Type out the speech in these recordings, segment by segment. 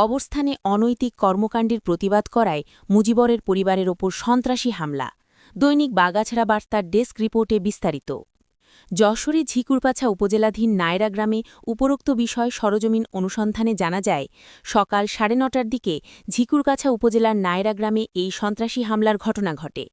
কবরস্থানে অনৈতিক কর্মকাণ্ডের প্রতিবাদ করায় মুজিবরের পরিবারের ওপর সন্ত্রাসী হামলা। দৈনিক বাগাছড়া বার্তার ডেস্ক রিপোর্টে বিস্তারিত। যশোরে ঝিকুরপাছা উপজেলাধীন নায়রা গ্রামে উপরোক্ত বিষয় সরজমিন অনুসন্ধানে জানা যায়, সকাল সাড়ে নটার দিকে ঝিকুরকাছা উপজেলার নায়রা গ্রামে এই সন্ত্রাসী হামলার ঘটনা ঘটে।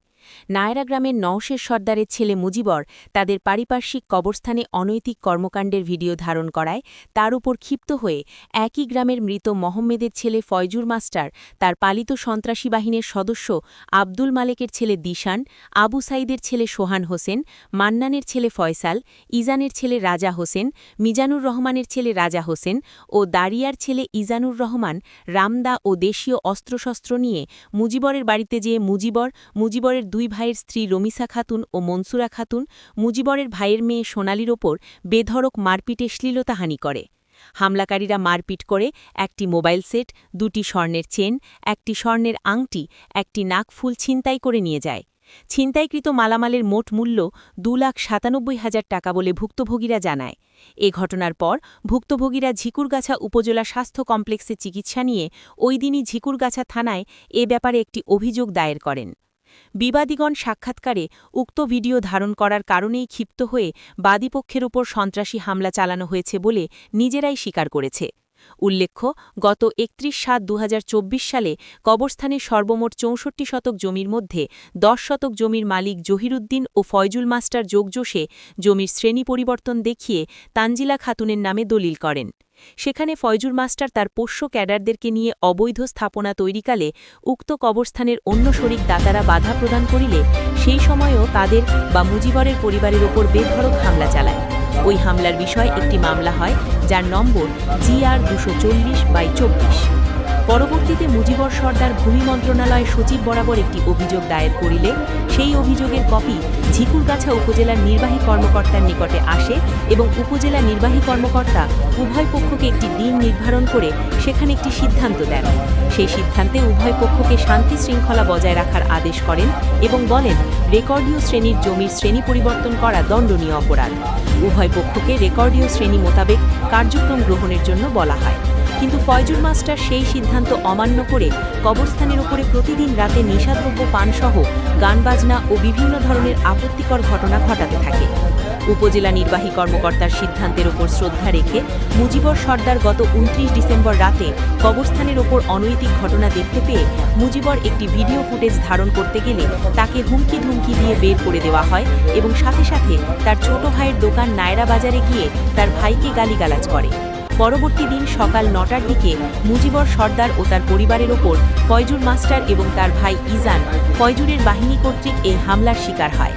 নায়রা গ্রামের নওশের সর্দারের ছেলে মুজিবর তাদের পারিপার্শ্বিক কবরস্থানে অনৈতিক কর্মকাণ্ডের ভিডিও ধারণ করায়, তার উপর ক্ষিপ্ত হয়ে একই গ্রামের মৃত মোহাম্মেদের ছেলে ফয়জুর মাস্টার, তার পালিত সন্ত্রাসী বাহিনীর সদস্য আব্দুল মালেকের ছেলে দিশান, আবু সাইদের ছেলে সোহান হোসেন, মান্নানের ছেলে ফয়সাল, ইজানের ছেলে রাজা হোসেন, মিজানুর রহমানের ছেলে রাজা হোসেন ও দারিয়ার ছেলে ইজানুর রহমান রামদা ও দেশীয় অস্ত্রশস্ত্র নিয়ে মুজিবরের বাড়িতে যেয়ে মুজিবর, মুজিবরের দুই ভাইয়ের স্ত্রী রমিসা খাতুন ও মনসুরা খাতুন মুজিবরের ভাইয়ের মেয়ে সোনালির ওপর বেধড়ক মারপিটে শ্লীলতাহানি করে। হামলাকারীরা মারপিট করে একটি মোবাইল সেট, দুটি স্বর্ণের চেন, একটি স্বর্ণের আংটি, একটি নাকফুল ছিনতাই করে নিয়ে যায়। ছিনতাইকৃত মালামালের মোট মূল্য দু লাখ সাতানব্বই হাজার টাকা বলে ভুক্তভোগীরা জানায়। এ ঘটনার পর ভুক্তভোগীরা ঝিকুরগাছা উপজেলা স্বাস্থ্য কমপ্লেক্সে চিকিৎসা নিয়ে ওই দিনই ঝিকুরগাছা থানায় এ ব্যাপারে একটি অভিযোগ দায়ের করেন। বিবাদীগণ সাক্ষাৎকারে উক্ত ভিডিও ধারণ করার কারণেই ক্ষিপ্ত হয়ে বাদীপক্ষের ওপর সন্ত্রাসী হামলা চালানো হয়েছে বলে নিজেরাই স্বীকার করেছে। উল্লেখ্য, গত একত্রিশ সাত দু সালে কবরস্থানে সর্বমোট চৌষট্টি শতক জমির মধ্যে দশ শতক জমির মালিক জহিরুদ্দিন ও ফয়জুল মাস্টার যোগজোশে জমির শ্রেণি পরিবর্তন দেখিয়ে তানজিলা খাতুনের নামে দলিল করেন। সেখানে ফয়জুল মাস্টার তার পোষ্য ক্যাডারদেরকে নিয়ে অবৈধ স্থাপনা তৈরিকালে উক্ত কবরস্থানের অন্য শরিক দাতারা বাধা প্রদান করিলে সেই সময়ও তাদের বা মুজিবরের পরিবারের ওপর বেধড়ক হামলা চালায়। ওই হামলার বিষয় একটি মামলা হয়, যার নম্বর জিআর দুশো চল্লিশ বাই চব্বিশ। পরবর্তীতে মুজিবর সর্দার ভূমি মন্ত্রণালয় সচিব বরাবর একটি অভিযোগ দায়ের করিলে, সেই অভিযোগের কপি ঝিকুরগাছা উপজেলার নির্বাহী কর্মকর্তার নিকটে আসে এবং উপজেলা নির্বাহী কর্মকর্তা উভয় পক্ষকে একটি দিন নির্ধারণ করে সেখানে একটি সিদ্ধান্ত দেন। সেই সিদ্ধান্তে উভয় পক্ষকে শান্তি শৃঙ্খলা বজায় রাখার আদেশ করেন এবং বলেন, রেকর্ডীয় শ্রেণির জমির শ্রেণি পরিবর্তন করা দণ্ডনীয় অপরাধ। উভয় পক্ষকে রেকর্ডীয় শ্রেণি মোতাবেক কার্যক্রম গ্রহণের জন্য বলা হয়। কিন্তু ফয়জুল মাস্টার সেই সিদ্ধান্ত অমান্য করে কবরস্থানের উপরে প্রতিদিন রাতে নেশাদ্রব্য, পানসহ গান বাজনা ও বিভিন্ন ধরনের আপত্তিকর ঘটনা ঘটাতে থাকে। উপজেলা নির্বাহী কর্মকর্তার সিদ্ধান্তের ওপর শ্রদ্ধা রেখে মুজিবর সর্দার গত উনত্রিশ ডিসেম্বর রাতে কবরস্থানের ওপর অনৈতিক ঘটনা দেখতে পেয়ে মুজিবর একটি ভিডিও ফুটেজ ধারণ করতে গেলে তাকে হুমকি ধুমকি দিয়ে বের করে দেওয়া হয় এবং সাথে সাথে তার ছোট ভাইয়ের দোকান নায়রা বাজারে গিয়ে তার ভাইকে গালিগালাজ করে। পরবর্তী দিন সকাল নটার দিকে মুজিবর সর্দার ও তার পরিবারের ওপর ফয়জুর মাস্টার এবং তার ভাই ইজান ফয়জুরের বাহিনী কর্তৃক এই হামলার শিকার হয়।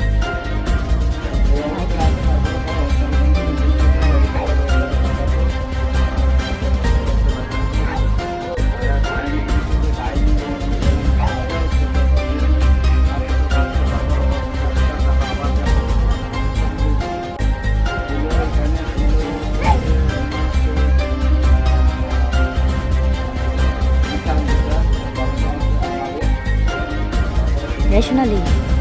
rationally.